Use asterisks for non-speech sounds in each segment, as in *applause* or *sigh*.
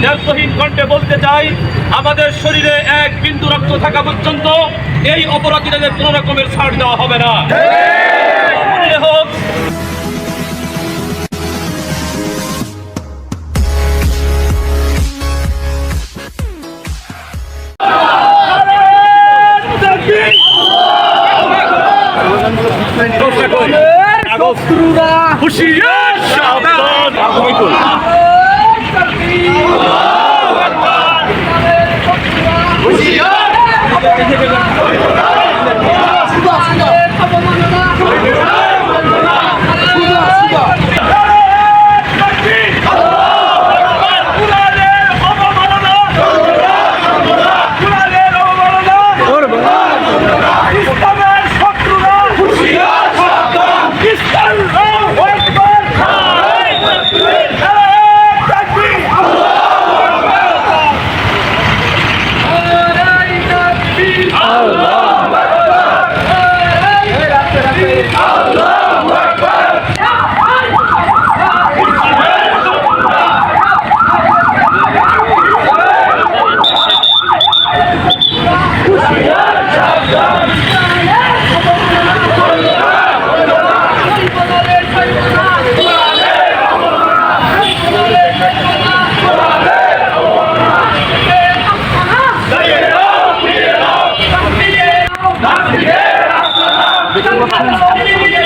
ন্যায্যহীন কণ্ঠে বলতে চাই আমাদের শরীরে এক বিন্দু রক্ত থাকা পর্যন্ত এই অপরাধীদের কোনো রকমের ছাড় দেওয়া হবে না। হোক। হুশিয়ার সাবধান নর্থ 我 *laughs* 看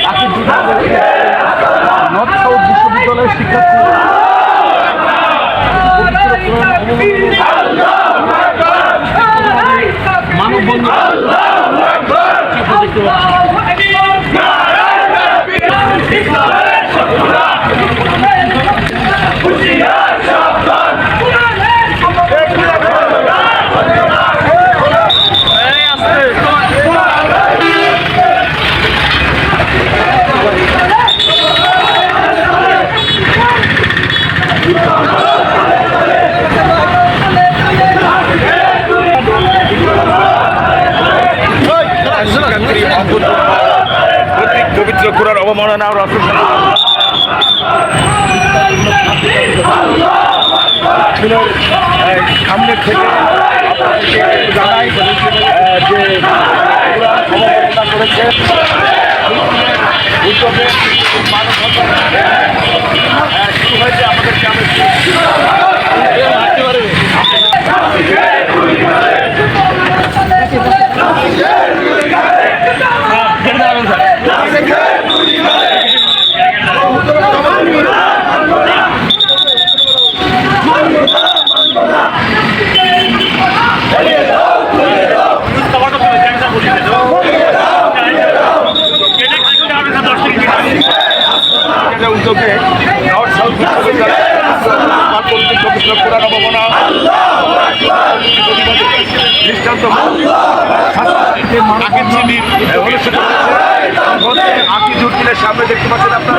পবিত্র কুরার অবমাননা রাষ্ট্র সামনে থেকে জানাই যে অবমাননা হয়েছে আমাদের গ্রামে উদ্যোগে নর্থ সাউথ পুরানো অবমাননা দৃষ্টান্ত আকিদ উদ্দিনের সামনে দেখতে পাচ্ছেন আপনারা।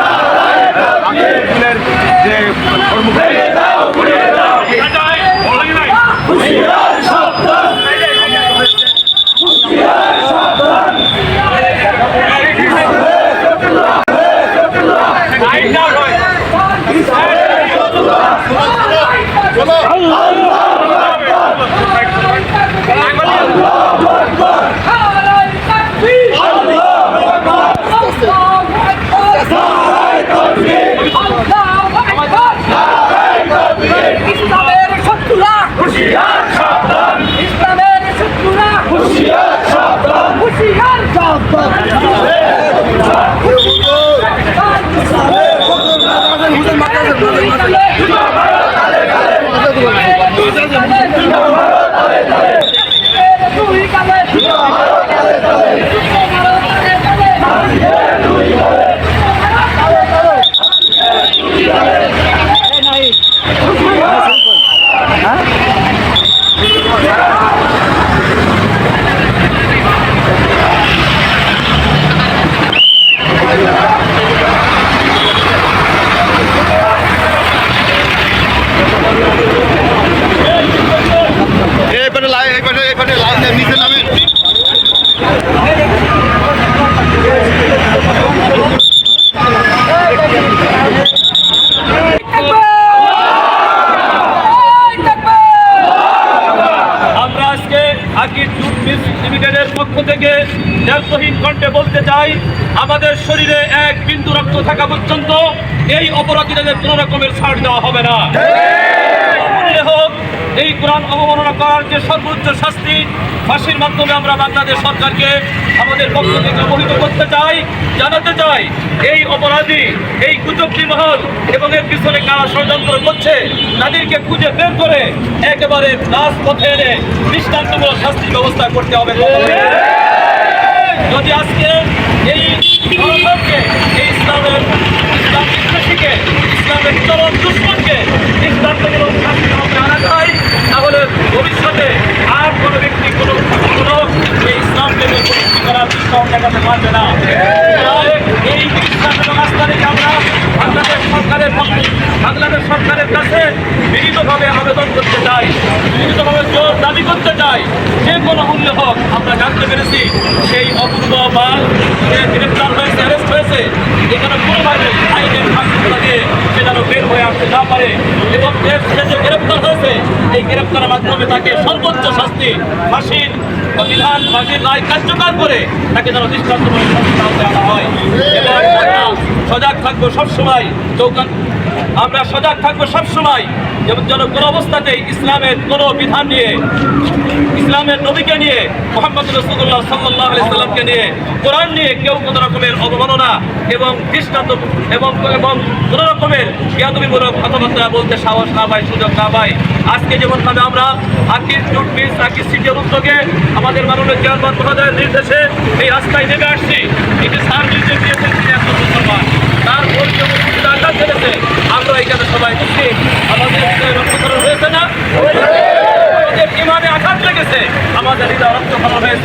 আমাদের শরীরে এক বিন্দু রক্ত থাকা পর্যন্ত এই অপরাধীদের কোনো রকমের ছাড় দেওয়া হবে না। হোক, এই কোরআন অবমাননা করার যে সর্বোচ্চ শাস্তি, ফাঁসির মাধ্যমে আমরা বাংলাদেশ সরকারকে আমাদের পক্ষ থেকে অবহিত করতে চাই, জানাতে চাই, এই অপরাধী, এই কুচক্রি মহল এবং এর পিছনে কারা ষড়যন্ত্র করছে, তাদেরকে খুঁজে বের করে একেবারে রাজপথে এনে দৃষ্টান্তমূলক শাস্তির ব্যবস্থা করতে হবে। যদি আজকে এই এই ইসলামের ইসলাম বিদ্বেষীকে, ইসলামের চরম দুশ্মনকে দৃষ্টান্তমূলক শাস্তি হবে আনা যায়, তাহলে ভবিষ্যতে আর কোনো ব্যক্তি কোনো কোনো এই ইসলামকে করার দুঃসাহস দেখাতে পারবে না তাই এই বিশ্বাস এবং আস্থা রেখে আমরা বাংলাদেশ সরকারের পক্ষে বাংলাদেশ সরকারের কাছে বিনীতভাবে আবেদন করতে চাই বিনীতভাবে জোর দাবি করতে চাই যে কোনো মূল্যে হোক আমরা জানতে পেরেছি সেই অপূর্ব মাল যে গ্রেপ্তার হয়েছে অ্যারেস্ট হয়েছে এখানে কোনোভাবে আইনের ফাঁসিগুলো দিয়ে সে যেন বের হয়ে আসতে না পারে এবং যে গ্রেপ্তার হয়েছে, এই গ্রেপ্তারের মাধ্যমে তাকে সর্বোচ্চ শাস্তি, ফাঁসির বিধান ফাঁসির রায় কার্যকর করে তাকে যেন দৃষ্টান্তমূলক শাস্তি হয়। সজাগ থাকব সবসময়, চৌকান আমরা সজাগ থাকব সবসময়। যেন কোনো অবস্থাতেই ইসলামের কোনো বিধান নিয়ে, ইসলামের নবীকে নিয়ে, মোহাম্মদ রসুল্লাহ সাল্লাহ সাল্লামকে নিয়ে, কোরআন নিয়ে কেউ কোনো রকমের অবমাননা এবং দৃষ্টান্ত এবং এবং কোনো রকমের জ্ঞাতবিমূলক কথাবার্তা বলতে সাহস না পায়, সুযোগ না পাই আজকে যেমনভাবে আমরা আকির জুট মিস আকির সিটের উদ্যোগে আমাদের মাননীয় চেয়ারম্যান মহোদয়ের নির্দেশে এই রাস্তায় নেমে আসছি। এটি নির্দেশ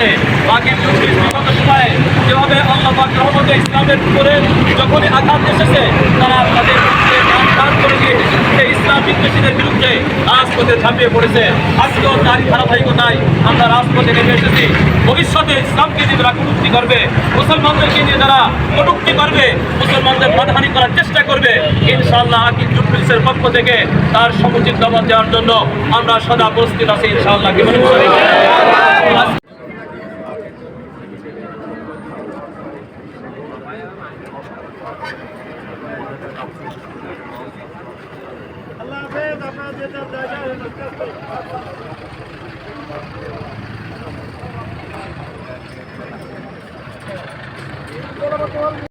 হয়েছে বাকি উপরে যখনই আঘাত এসেছে, তারা তাদের করে দিয়ে সেই ইসলাম বিদ্বেষীদের বিরুদ্ধে রাজপথে ঝাঁপিয়ে পড়েছে। আজকেও তারই ধারাবাহিকতায় আমরা রাজপথে নেমে এসেছি। ভবিষ্যতে ইসলামকে নিয়ে যারা কটুক্তি করবে, মুসলমানদেরকে নিয়ে যারা কটুক্তি করবে, মুসলমানদের মানহানি করার চেষ্টা করবে, ইনশাআল্লাহ আকিব জুটমিলসের পক্ষ থেকে তার সমুচিত জবাব দেওয়ার জন্য আমরা সদা প্রস্তুত আছি, ইনশাআল্লাহ। কি আল্লাহ হাফেজ আপনার যেটা জায়গা